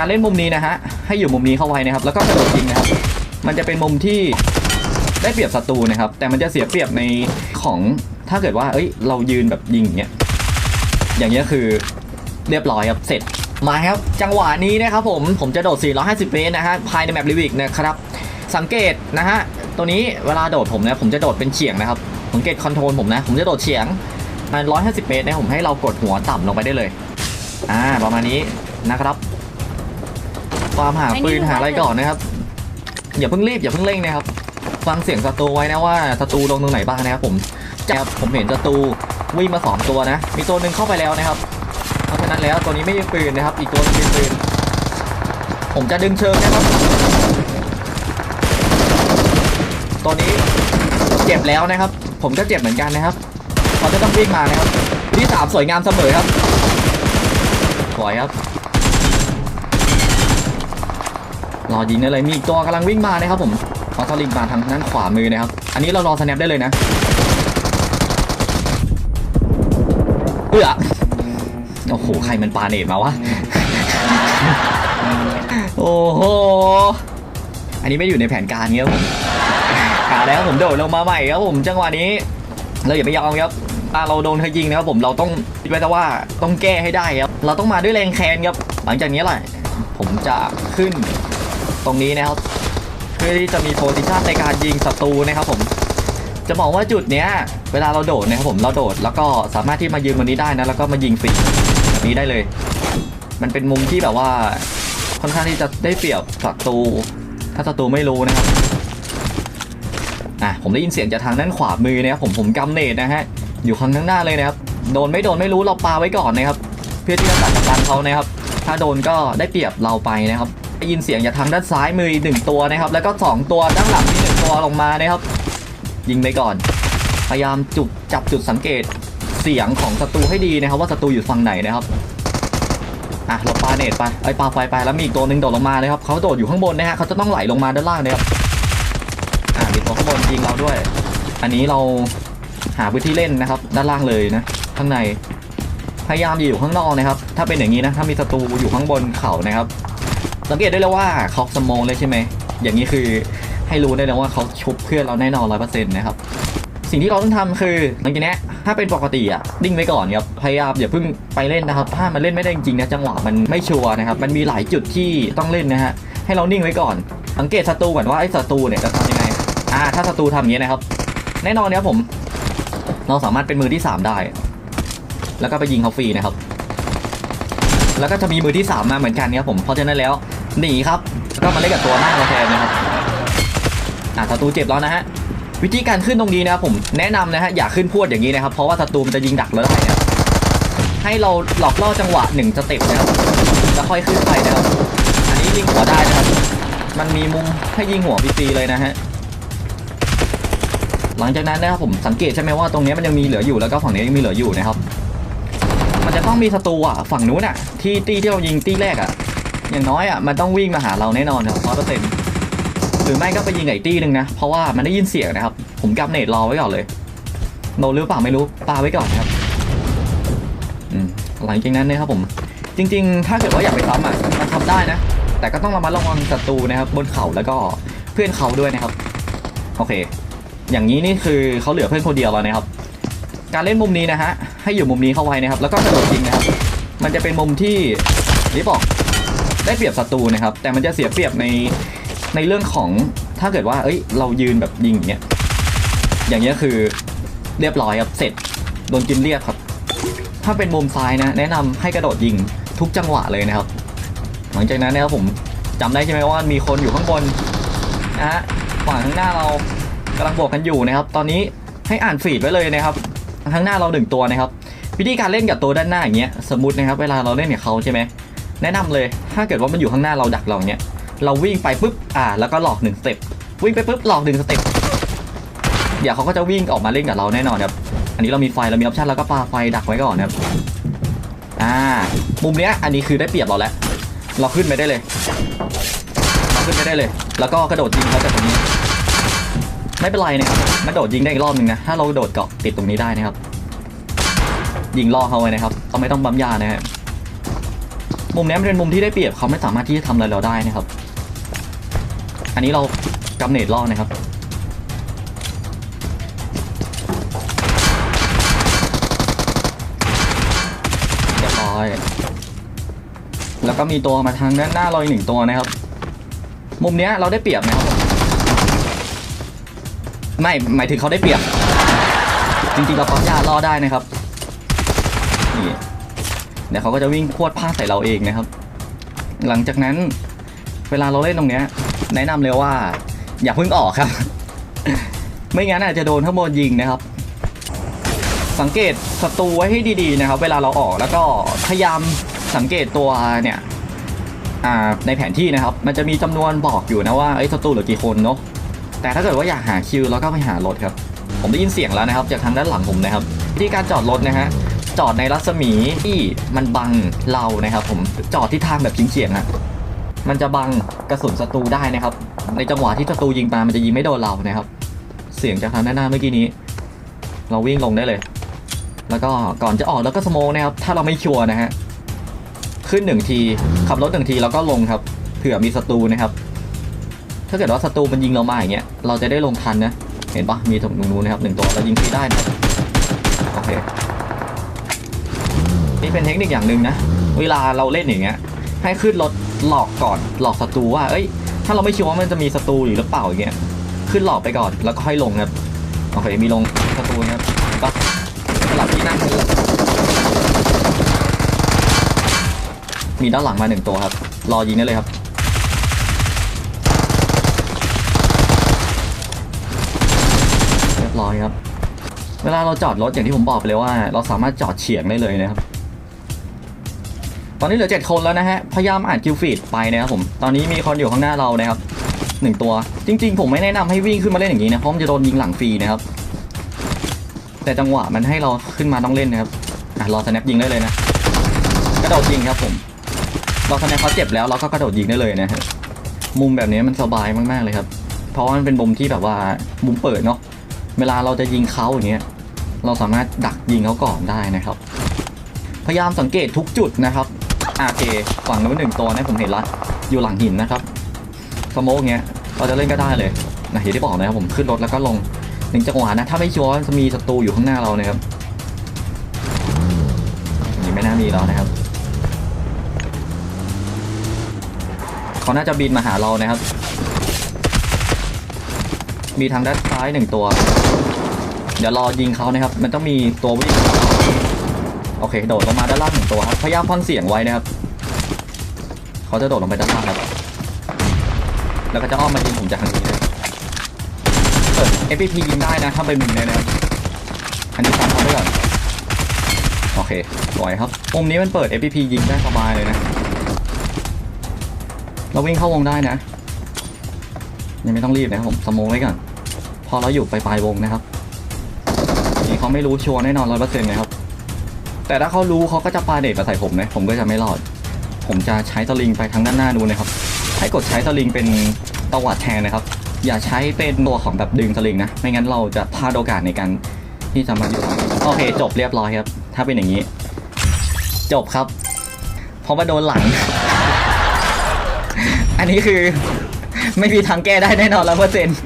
การเล่นมุมนี้นะฮะให้อยู่มุมนี้เข้าไว้นะครับ แล้วก็กระโดดยิงนะครับ มันจะเป็นมุมที่ได้เปรียบศัตรูนะครับ แต่มันจะเสียเปรียบในของถ้าเกิดว่า เอ้ย เรายืนแบบยิงอย่างเงี้ยอย่างเงี้ยคือเรียบร้อยครับเสร็จมาครับ จังหวะนี้นะครับผมผมจะโดด 450 เมตรนะฮะภายในแมปลิวิกนะครับ สังเกตนะฮะตัวนี้เวลาโดดผมนะผมจะโดดเป็นเฉียงนะครับสังเกตคอนโทรลผมนะผมจะโดดเฉียงมัน150 เมตรนะผมให้เรากดหัวต่ำลงไปได้เลยอ่าประมาณนี้นะครับ ความหาปืนหาอะไรก่อนนะครับ อย่าเพิ่งรีบอย่าเพิ่งเร่งนะครับ ฟังเสียงศัตรูไว้นะว่าศัตรูลงตรงไหนบ้างนะครับผมจะผมเห็นศัตรูวิ่งมาสองตัวนะ มีตัวหนึ่งเข้าไปแล้วนะครับ เพราะฉะนั้นแล้วตัวนี้ไม่มีปืนนะครับ อีกตัวหนึงมีปืน ผมจะดึงเชิงนะครับ ตัวนี้เจ็บแล้วนะครับ ผมก็เจ็บเหมือนกันนะครับเขาจะต้องวิ่งมานะครับที่สามสวยงามเสมอครับสวยครับ รอยิงได้เลยมีอีกตัวกำลังวิ่งมานะครับผมขอลิงมาทางด้านขวามือนะครับ อันนี้เรารอสแนปได้เลยนะเอื้อโอ้โหใครมันปาเนตมาวะโอ้โหอันนี้ไม่อยู่ในแผนการเงี้ยครับผมหาแล้วผมโดดลงมาใหม่ครับผมจังหวะนี้ เราอย่าไปยอมครับถ้าเราโดนเธอยิงนะครับผมเราต้องคิดไว้แต่ว่าต้องแก้ให้ได้ครับ เราต้องมาด้วยแรงแค้นครับ หลังจากนี้แหละผมจะขึ้น ตรงนี้นะครับเพื่อที่จะมีโพซิชันในการยิงศัตรูนะครับผม จะบอกว่าจุดเนี้ย เวลาเราโดดนะครับผมเราโดด แล้วก็สามารถที่มายืนบนนี้ได้นะแล้วก็มายิงฟรีแบบนี้ได้เลย มันเป็นมุมที่แบบว่าค่อนข้างที่จะได้เปรียบศัตรูถ้าศัตรูไม่รู้นะครับอะผมได้ยินเสียงจากทางด้านขวามือนะครับผมผมกำเนตนะฮะอยู่ข้างหน้าเลยนะครับโดนไม่โดนไม่รู้เราปาไว้ก่อนนะครับ เพื่อที่จะตัดกับดันเขานะครับ ถ้าโดนก็ได้เปรียบเราไปนะครับ ได้ยินเสียงจากทางด้านซ้ายมือหนึ่งตัวนะครับ แล้วก็สองตัวด้านหลังมีหนึ่งตัวลงมานะครับ ยิงไปก่อน พยายามจุดจับจุดสังเกตเสียงของศัตรูให้ดีนะครับ ว่าศัตรูอยู่ฝั่งไหนนะครับอะเราปาเนตไปไอ้ยปาไฟไปแล้วมีอีกตัวหนึ่งโดดลงมาเลยครับเขาโดดอยู่ข้างบนนะฮะเขาจะต้องไหลลงมาด้านล่างนะครับอะมีตัวข้างบนยิงเราด้วย อันนี้เราหาพื้นที่เล่นนะครับ ด้านล่างเลยนะข้างในพยายามอย่อยู่ข้างนอกนะครับ ถ้าเป็นอย่างนี้นะถ้ามีศัตรูอยู่ข้างบนเขานะครับ สังเกตได้เลยว่าเขาสมองเลยใช่ไหม อย่างนี้คือให้รู้ได้เลยว่าเขาชุบเพื่อนเราแน่นอนร้อยเปอร์เซ็นต์นะครับ สิ่งที่เราต้องทำคือหลังจากเนี้ยถ้าเป็นปกติอะนิ่งไว้ก่อนครับ พยายามอย่าเพิ่งไปเล่นนะครับ ถ้ามันเล่นไม่ได้จริงนะจังหวะมันไม่ชัวร์นะครับ มันมีหลายจุดที่ต้องเล่นนะฮะ ให้เรานิ่งไว้ก่อน สังเกตศัตรูก่อนว่าไอ้ศัตรูเนี่ยจะทำยังไง อ่า ถ้าศัตรูทำอย่างนี้นะครับ แน่นอนนะครับผม เราสามารถเป็นมือที่สามได้ แล้วก็ไปยิงเขาฟรีนะครับแล้วก็จะมีมือที่ 3 มาเหมือนกันครับผม เพราะฉะนั้นแล้ว หนีครับแล้วก็มาเล่นกับตัวหน้าเราแทนนะครับอ่าศัตรูเจ็บแล้วนะฮะวิธีการขึ้นตรงนี้นะครับผมแนะนำนะฮะอย่าขึ้นพวดอย่างนี้นะครับเพราะว่าศัตรูมันจะยิงดักเราได้นะให้เราหลอกล่อจังหวะหนึ่งสเต็ปนะครับแล้วค่อยขึ้นไปนะครับอันนี้ยิงหัวได้นะครับ มันมีมุมให้ยิงหัวฟรีๆเลยนะฮะหลังจากนั้นนะครับผมสังเกตใช่ไหมว่าตรงนี้มันยังมีเหลืออยู่แล้วก็ฝั่งนี้ยังมีเหลืออยู่นะครับ มันจะต้องมีศัตรูอะฝั่งนู้นอะที่ตีที่เรายิงตีแรกอะ อย่างน้อยอะมันต้องวิ่งมาหาเราแน่นอนครับร้อยเปอร์เซ็นต์หรือไม่ก็ไปยิงไอ้ตีหนึ่งนะ เพราะว่ามันได้ยินเสียงนะครับ ผมกำเนตรอไว้ก่อนเลยโดนหรือเปล่าไม่รู้ปาไว้ก่อนครับอืมหลังจากนั้นนะครับผม จริง ๆ ถ้าเกิดว่าอยากไปซ้ำอะมันทำได้นะ แต่ก็ต้องระมัดระวังศัตรูนะครับ บนเขาแล้วก็เพื่อนเขาด้วยนะครับ โอเค อย่างนี้นี่คือเขาเหลือเพื่อนคนเดียวแล้วนะครับ การเล่นมุมนี้นะฮะให้อยู่มุมนี้เข้าไว้นะครับ แล้วก็กระโดดยิงนะครับ มันจะเป็นมุมที่นี่บอก ได้เปรียบศัตรูนะครับ แต่มันจะเสียเปรียบในในเรื่องของถ้าเกิดว่า เอ้ย เรายืนแบบยิงอย่างเงี้ยอย่างเงี้ยคือเรียบร้อยครับเสร็จโดนกินเรียบครับ ถ้าเป็นมุมซ้ายนะ แนะนำให้กระโดดยิงทุกจังหวะเลยนะครับ หลังจากนั้นนะครับผมจำได้ใช่ไหมว่ามีคนอยู่ข้างบนนะฮะฝั่งข้างหน้าเรากำลังบวกกันอยู่นะครับ ตอนนี้ให้อ่านฟีดไว้เลยนะครับข้างหน้าเราหนึ่งตัวนะครับ วิธีการเล่นกับตัวด้านหน้าอย่างเงี้ยสมมตินะครับ เวลาเราเล่นกับเขาใช่ไหม แนะนำเลย ถ้าเกิดว่ามันอยู่ข้างหน้าเราดักเราเนี้ยเราวิ่งไปปุ๊บอ่า แล้วก็หลอกหนึ่งสเต็ปวิ่งไปปุ๊บหลอกหนึ่งสเต็ปเดี๋ยวเขาก็จะวิ่งออกมาเล่นกับเราแน่นอนครับ อันนี้เรามีไฟเรามีออปชั่นแล้วก็ปาไฟดักไว้ก่อนนะครับอ่ามุมเนี้ยอันนี้คือได้เปรียบเราแล้ว เราขึ้นไปได้เลย เราขึ้นไปได้เลย แล้วก็กระโดดยิงเขาจากตรงนี้ ไม่เป็นไรนะครับมันโดดยิงได้อีกรอบหนึ่งนะ ถ้าเราโดดเกาะติดตรงนี้ได้นะครับ ยิงล่อเขาไว้นะครับเราไม่ต้องบัมยานะฮะ มุมนี้มันเป็นมุมที่ได้เปรียบเขาไม่สามารถที่จะทำอะไรเราได้นะครับ อันนี้เรากำเนิดล่อนะครับเรียบร้อย แล้วก็มีตัวมาทางด้านหน้าเราอีกหนึ่งตัวนะครับ มุมนี้เราได้เปรียบนะครับ ไม่หมายถึงเขาได้เปรียบ จริงๆเราปั๊มยาล่อได้นะครับนี่ เดี๋ยวเขาก็จะวิ่งพวดพลาใส่เราเองนะครับ หลังจากนั้นเวลาเราเล่นตรงเนี้ย แนะนำเลยว่า อย่าเพิ่งออกครับ ไม่งั้นอาจจะโดนข้างบนยิงนะครับ สังเกตศัตรูไว้ให้ดีๆนะครับ เวลาเราออกแล้วก็พยายามสังเกตตัวเนี่ยในแผนที่นะครับ มันจะมีจำนวนบอกอยู่นะว่าไอ้ศัตรูเหลือกี่คนเนาะแต่ถ้าเกิดว่าอยากหาคิวแล้วก็ไปหารถครับ ผมได้ยินเสียงแล้วนะครับ จากทางด้านหลังผมนะครับวิธีการจอดรถนะฮะ จอดในรัศมีที่มันบังเรานะครับ ผมจอดที่ทางแบบเฉียงๆอะมันจะบังกระสุนศัตรูได้นะครับ ในจังหวะที่ศัตรูยิงมามันจะยิงไม่โดนเรานะครับ เสียงจากทางด้านหน้าเมื่อกี้นี้ เราวิ่งลงได้เลย แล้วก็ก่อนจะออกแล้วก็สโมกนะครับ ถ้าเราไม่ชัวร์นะฮะขึ้นหนึ่งทีขับรถหนึ่งทีแล้วก็ลงครับเผื่อมีศัตรูนะครับ ถ้าเกิดว่าศัตรูมันยิงเรามาอย่างเงี้ยเราจะได้ลงทันนะ เห็นปะมีตรงนู้นนะครับหนึ่งตัวเรายิงฟรีได้นะโอเค นี่เป็นเทคนิคอย่างหนึ่งนะ เวลาเราเล่นอย่างเงี้ย ให้ขึ้นรถหลอกก่อน หลอกศัตรูว่า เอ้ย ถ้าเราไม่ชัวร์ว่ามันจะมีศัตรูอยู่หรือเปล่าอย่างเงี้ย ขึ้นหลอกไปก่อน แล้วก็ค่อยลงครับ โอเค มีลงศัตรูครับเห็สลับที่นั่งมีด้านหลังมาหนึ่งตัวครับ รอยิงได้เลยครับเรียบร้อยครับ เวลาเราจอดรถอย่างที่ผมบอกไปเลยว่า เราสามารถจอดเฉียงได้เลยนะครับ ตอนนี้เหลือเจ็ดคนแล้วนะฮะ พยายามอ่านคิวฟีดไปนะครับผม ตอนนี้มีคนอยู่ข้างหน้าเรานะครับหนึ่งตัว จริง ๆ ผมไม่แนะนำให้วิ่งขึ้นมาเล่นอย่างนี้นะเพราะมันจะโดนยิงหลังฟรีนะครับ แต่จังหวะมันให้เราขึ้นมาต้องเล่นนะครับอะรอสแนปยิงได้เลยนะกระโดดยิงครับผมรอสแนปเขาเจ็บแล้วเราก็กระโดดยิงได้เลยนะฮะมุมแบบนี้มันสบายมากๆเลยครับ เพราะว่ามันเป็นมุมที่แบบว่ามุมเปิดเนาะเวลาเราจะยิงเขาอย่างเงี้ยเราสามารถดักยิงเขาก่อนได้นะครับ พยายามสังเกตทุกจุดนะครับ อาเคฝั่งนั้นหนึ่งตัวนะผมเห็นละอยู่หลังหินนะครับสโมกเงี้ยเราจะเล่นก็ได้เลยนะอย่างที่บอกนะครับผมขึ้นรถแล้วก็ลงหนึ่งจังหวะนะถ้าไม่ชัวร์จะมีศัตรูอยู่ข้างหน้าเรานะครับนี่ไม่น่ามีแล้วนะครับเขาน่าจะบินมาหาเรานะครับ มีทางด้านซ้ายหนึ่งตัว เดี๋ยวรอยิงเขานะครับ มันต้องมีตัววิ่ง โอเคโดดลงมาด้านล่างหนึ่งตัวครับพยายามฟังเสียงไว้นะครับเขาจะโดดลงไปด้านล่างครับ แล้วก็จะอ้อมมายิงผมจากทางนี้นะเปิด FPP ยิงได้นะถ้าไปมุมเนี่ยนะครับอันนี้ฟังเขาไว้ก่อนโอเคสวยครับมุมนี้มันเปิด FPP ยิงได้สบายเลยนะเราวิ่งเข้าวงได้นะ ยังไม่ต้องรีบนะครับผมสโมไว้ก่อนพอเราอยู่ปลายวงนะครับนี่เขาไม่รู้ชัวร์แน่นอนร้อยเปอร์เซ็นต์นะครับ แต่ถ้าเขารู้เขาก็จะปาเด็กมาใส่ผมนะผมก็จะไม่รอด ผมจะใช้สลิงไปทางด้านหน้าดูนะครับ ให้กดใช้สลิงเป็นตวัดแทนนะครับ อย่าใช้เป็นตัวของแบบดึงสลิงนะ ไม่งั้นเราจะพลาดโอกาสในการที่จะมาอยู่โอเค จบเรียบร้อยครับ ถ้าเป็นอย่างนี้ จบครับ เพราะว่าโดนหลัง อันนี้คือ ไม่มีทางแก้ได้แน่นอนร้อยเปอร์เซ็นต์